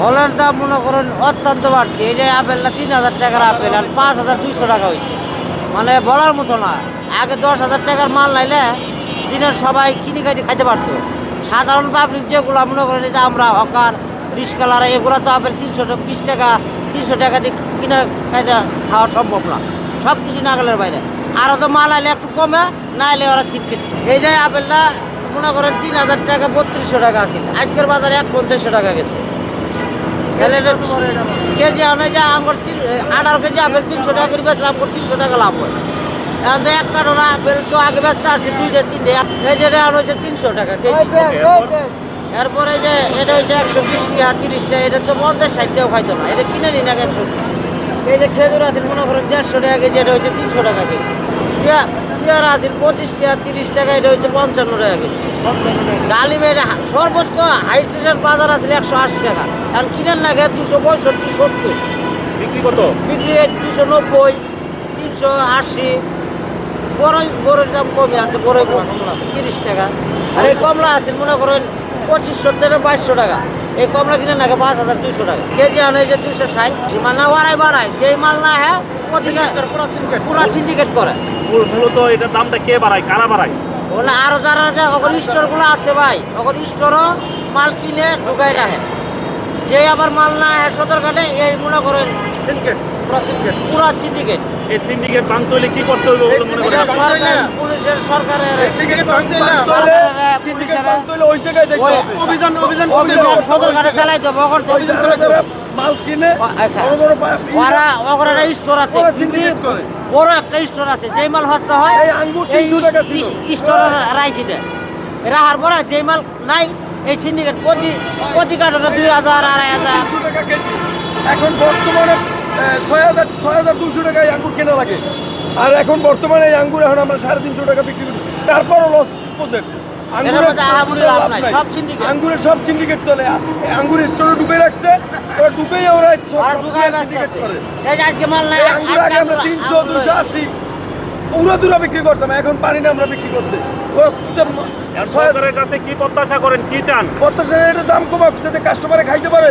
হলের দাম মনে করেন অত্যন্ত বাড়ছে এই যে আপেলটা তিন হাজার টাকার আপেল আর পাঁচ হাজার দুইশো টাকা হয়েছে। মানে বলার মতো না। আগে দশ হাজার টাকার মাল লাইলে দিনের সবাই কিনে খাইতে খাইতে পারতো। সাধারণ পাবলিক যেগুলো মনে করেন যে আমরা হকার রিস্কালার এগুলো তো আপেল তিনশো বিশ টাকা তিনশো টাকা দিয়ে কিনে খাইতে খাওয়া সম্ভব না। সব কিছু নাগালের বাইরে। আরও তো মাল আইলে একটু কমে না এলে ওরা ছিটকে এই যে আপেলটা মনে করেন তিন হাজার টাকা বত্রিশশো টাকা আছে আজকের বাজারে এক পঞ্চাশশো টাকা গেছে। তাহলে কেজি আনে যে তিন- আঠারো কেজি আপেল তিনশো টাকা করে বেচলাম আঙ্গুর তিনশো টাকা লাভ হয়। এখন তো এক কারণ আপেল তো আগে বেচতে আসছে দুইটা তিনটে। এক কেজিটা আনো হচ্ছে তিনশো টাকা কেজি। এরপরে যে এটা হচ্ছে একশো বিশ টাকা তিরিশ টাকা এটা তো পঞ্চাশ ষাট টাকাও খাইতো না। এটা কিনে নিন আগে একশো। এই যে খেজুর আছে মনে করেন দেড়শো টাকা কেজি এটা হচ্ছে তিনশো টাকা কেজি। পেয়ারা আছে পঁচিশ টাকা তিরিশ টাকা এটা হচ্ছে পঞ্চান্ন টাকা কেজি। ডালিমের সর্বোচ্চ হাই স্টেশন বাজার আছে একশো আশি টাকা। এখন কিনেন লাগে দুশো পঁয়ষট্টি সত্তর। বিক্রি কত? বিক্রি দুশো নব্বই তিনশো আশি। বড় বড়ের দাম কমে আছে বড় তিরিশ টাকা। আর এই কমলা আছে মনে করেন পঁচিশশো থেকে বাইশশো টাকা। এই কমলা কিনে নাকি পাঁচ হাজার দুশো টাকা। কেজি আনে যে দুশো ষাট। মানে না বাড়াই বাড়ায়। যেই মাল না হ্যাঁ পুরা সিন্ডিকেট করে। মূলত এটার দামটা কে বাড়ায়? কারা বাড়ায়? বলে আরও যারা যে ওখানে স্টোরগুলো আছে ভাই অগর স্টোরও মাল কিনে ঢুকাই রাখে। যে আবার মাল না হ্যাঁ সদরঘাটে এই মনে করেন পুরা সিন্ডিকেট এই সিন্ডিকেট ভাঙতে হলে কি করতে হবে বলে মনে করেন? সরকার পুলিশের সরকারের ওই জায়গায় দেখতে হবে। অভিযান অভিযান অভিযান সদরঘাটে চালাই দেবো ওখান অভিযান চালাতে হবে, মাল কিনে আচ্ছা। বড় বড় পা- ওরা একটা স্টোর আছে। syndicate করে। বড় একটা স্টোর আছে। যেই মাল হস্তা হয় এই আঙ্গুর এই 300 টাকা ছিল। স্টোর রাখি দেয়। রাহার পরে যেই মাল নাই এই সিন্ডিকেট প্রতি প্রতি কার্টনে দুই হাজার আড়াই হাজার। টাকা কেজি। এখন বর্তমানে ছয় হাজার ছয় হাজার দুশো টাকা এই আঙ্গুর কেনা লাগে। আর এখন বর্তমানে এই আঙ্গুর এখন আমরা সাড়ে তিনশো টাকা বিক্রি করি। তারপরও লস প্রজেক্ট আঙ্গুরের সব সিন্ডিকেট। চলে। আঙ্গুর স্টোরে ঢুকে রাখছে ওরা ঢুকেই ওরা করে। আঙ্গুর আগে আমরা তিনশো দুশো আশি উড়া দুরা বিক্রি করতাম এখন পারি না আমরা বিক্রি করতে। ওরা এখন ছয়- সরকারের কাছে কি প্রত্যাশা করেন কি চান? প্রত্যাশা এটা দাম কমাক যাতে কাস্টমারে খাইতে পারে।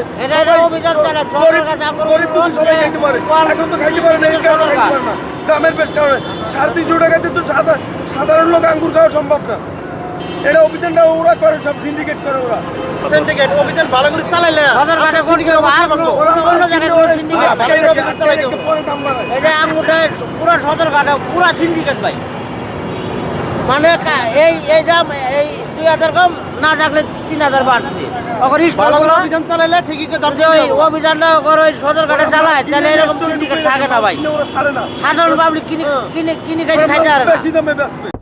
গরিব- দুঃখী সবাই খাইতে পারে। এখন তো খাইতে পারে না এই কারণে খাইতে পারে না। দামের বেশ কারণে সাড়ে তিনশো টাকাতে তো সাধারণ সাধারণ লোক আঙ্গুর খাওয়া সম্ভব না। এটা অভিযানটা ওরা করে সব সিন্ডিকেট করে ওরা। সিন্ডিকেট অভিযান ভালো করে চালাইলে সদরঘাটে কোন কেউ আর কোনো- ওরা অন্য জায়গায় syndicate নাই। ভালো অভিযান চালাই দেবো। পরে দাম বাড়ায়। এই যে আঙ্গুরটা পুরো পুরা সিন্ডিকেট ভাই। মানে কা- এই এই দাম এই দুই হাজার কম না থাকলে তিন হাজার বাড়ছে ওখানে ভালো করে অভিযান চালাইলে ঠিকই ওই অভিযানটা করে ওই সদরঘাটে চালায় তাহলে এরকম সিন্ডিকেট থাকে না ভাই। সাধারণ পাবলিক কিনে কিনে কিনে খাইতে খাইতে পারে বেশি দামে বেচবে।